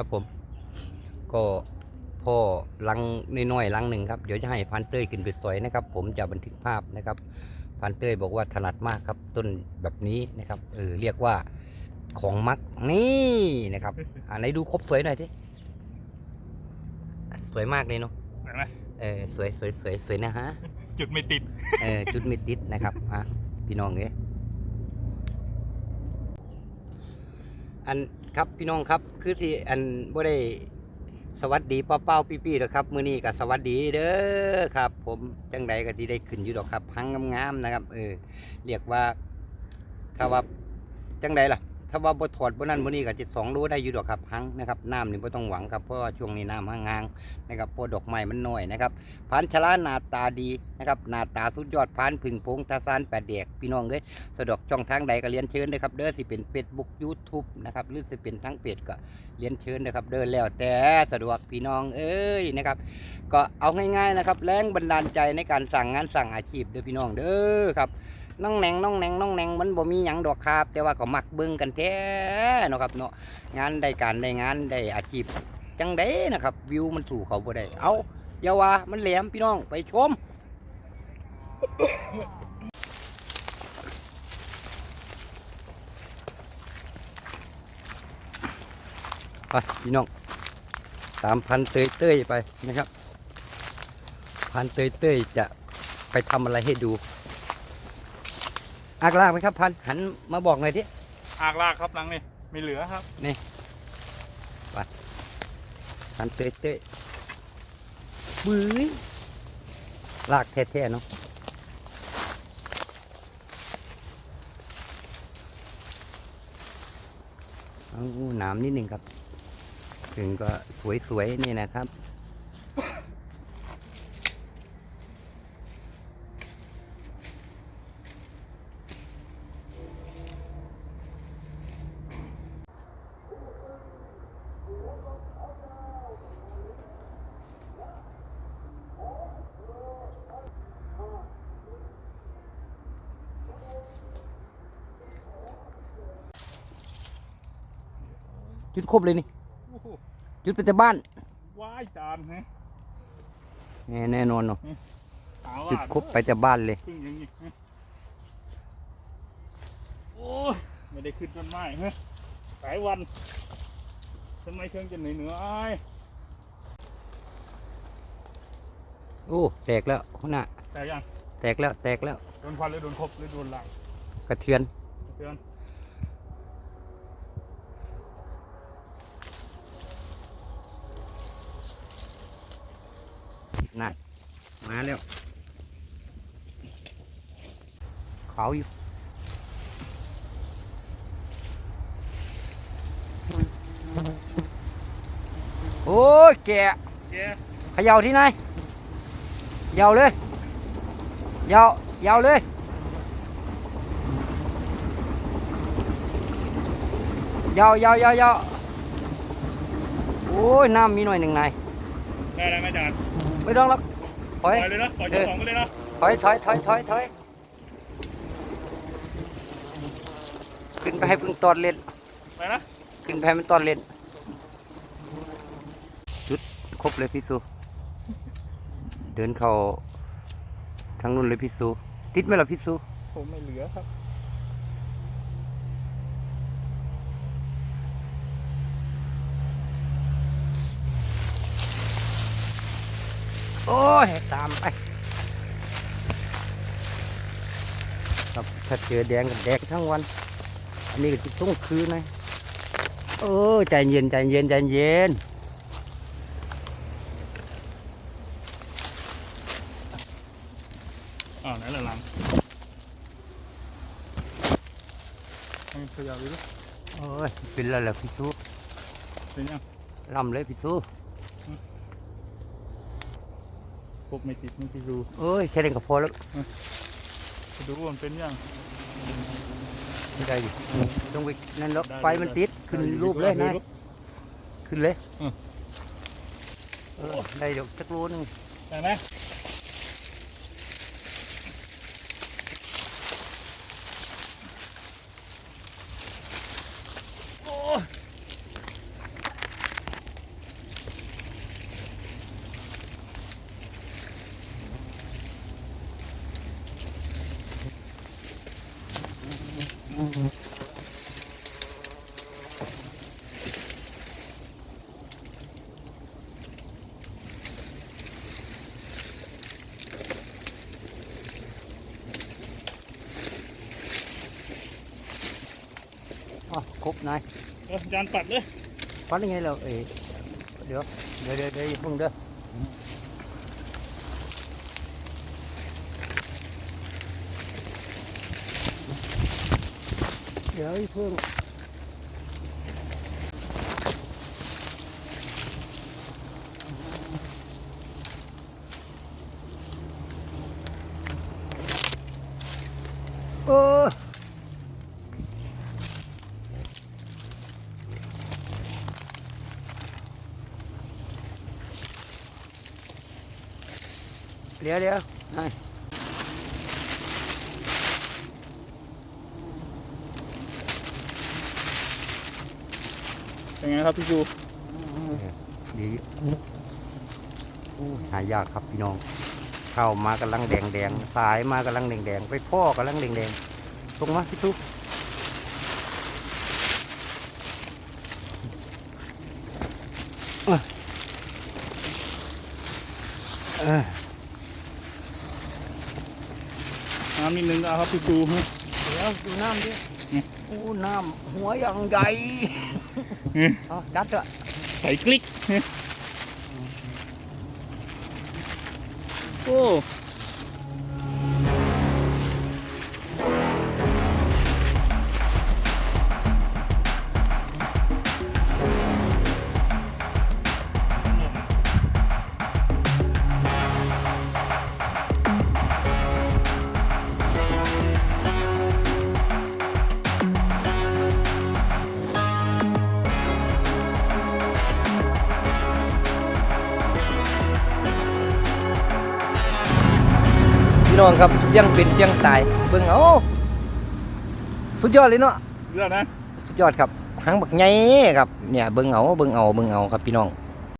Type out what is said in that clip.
ครับผม ก็พ่อลังน้อยๆลังหนึ่งครับ เดี๋ยวจะให้พันเต้ยขึ้นไปสอยนะครับ ผมจะบันทึกภาพนะครับพันเต้ยบอกว่าถนัดมากครับ ต้นแบบนี้นะครับเออเรียกว่าของมักนี่นะครับอ่าไหนดูครบสวยหน่อยดิสวยมากเลยเนาะเห็นไหมเออสวยสวยสวยสวยนะฮะจุดไม่ติดเออจุดไม่ติดนะครับอะพี่น้องเนี่ อันครับพี่น้องครับคือที่อันบ่ได้สวัสดีป้าเป้าปี้ๆหรอกครับมื้อนี้ก็สวัสดีเด้อครับ ผมจังใดก็ที่ได้ขึ้นอยู่ดอกครับพังงามๆนะครับ เออเรียกว่าถ้าว่าจังใดล่ะ ถ้าว่าบ่ถอดบ่นั่นบ่นี่ก็จะสองโลได้อยู่ดอกครับพังนะครับน้ำนี่บ่ต้องหวังครับเพราะว่าช่วงนี้น้ำห่างๆนะครับเพราะดอกไม้มันน้อยนะครับพันชลาหน้าตาดีนะครับหน้าตาสุดยอดพันพึ่งพงตาซานแปดเด็กพี่น้องเอ้ยสะดวกช่องทางใดก็เรียนเชิญนะครับเด้อที่เป็น Facebook YouTube นะครับหรือจะเป็นทั้งเพจก็เรียนเชิญนะครับเดินแล้วแต่สะดวกพี่น้องเอ้ยนะครับก็เอาง่ายๆนะครับแรงบันดาลใจในการสั่งงานสั่งอาชีพเด้อพี่น้องเด้อครับ น้องแหนงน้องแหนงน้องแหนงมันบ่มีหยังดอกครับ แต่ว่าก็มักเบิ่งกันแท้เนาะครับเนาะงานได้การได้งานได้อาชีพจังได้นะครับ วิวมันสู่เขาบ่ได้เอาอย่าว่ามันแหลมพี่น้องไปชมไปพี่น้องตามพันเตยเตยไปนะครับ พันเตยเตยจะไปทำอะไรให้ดู อักลากไหมครับพันหันมาบอกหน่อยดิอากลากครับหลังนี่ไม่เหลือครับพันเตยเต้ยบื้ยลากแท้ๆเนาะเอาหนามนิดหนึ่งครับถึงก็สวยๆนี่นะครับ จุดครบเลยนี่โอ้โหจุดไปแต่บ้านว้ายจานฮะแน่แน่นอนเนาะหาจุว่าดครบไปแต่บ้านเลยพึ่งอยังนี้ฮะโอ้ยไม่ได้ขึ้นต้นไม้ฮะหลายวันทำไมเครื่องจะเหนื่อยเหนื่อยโอ้แตกแล้วข้างหน้าแต่ยังแตกแล้วแตกแล้วโดนควันหรือโดนครบหรือโดนหลังกระเทือนเตือน นั่นมาแล้วขาวอยู่โอ้ยแกะแกเขย่าที่ไหนยาวเลยยาวยาวเลยยาวยาวยาวยาวโอ้ยน้ำมีหน่อยหนึ่งนายได้แล้วไหมจาน ไม่ต้องหรอกถปอยล่อยเลยนะปล่อยเจ้าของไปเลยนะถอยถอยถอยถอยถอยขึ้นไปให้พึ่งตอนเล่น ไปนะขึ้นไปให้มันตอนเล่น จุดครบเลยพี่สูเดินเข้าทางนู้นเลยพี่สูติดไหมล่ะพี่สูผมไม่เหลือครับ โอ้ย ตามไป ครับถ้าเจอแดงกับแดงทั้งวัน อันนี้ก็จะต้องคืนนะโอ้ยใจเย็น ใจเย็น ใจเย็นอ่าไหนละหลังให้ขยับดูดิโอ้ยเป็นแล้วแหละพี่สูเป็นยังล่ำเลยพี่สู ครบไม่ติดไม่ติดดูโอ้ยแค่นี้ก็พอแล้วดูว่ามันเป็นยัง ไม่ได้ดิต้องไปนั่นแล้วได้ไฟมันได้ติดขึ้นได้รูปเลยได้นายรูปขึ้นเลยอืม เออได้เดี๋ยวสักรูหนึงได้ไหม ครบนายเออจานปัดเลยฟันยังไงเราเอ้ยเดี๋ยวเดี๋ยวเดี๋ยวเดี๋ยวอย่าเพิ่งเด้อเดี๋ยวอย่าเพิ่งเอ ดี๋ยวเดี๋ยวนั่นเป็นไงครับพี่จูดีโอ้ยหายากครับพี่น้อง เข้ามากำลังแดงแดงสายมากำลังแดงแดงไปพ่อกำลังแดงแดงตรงมาพี่ตุ๊กเอ้ยเอ้ย น้ำนิดนึงก็เอาครับพี่จูฮะเดี๋ยวดูน้ำดิอืมโอ้น้ำหัวอย่างใหญ่อืมเอาจัดเถอะใส่กลิกฮะโอ้ พี่น้องครับเสียงเป็นเสียงตายเบิ่งเอาสุดยอดเลยเนาะเลือดนะ สุดยอดครับหางบักใหญ่ครับเนี่ยเบิ่งเอาเบิ่งเอาเบิ่งเอาครับพี่น้อง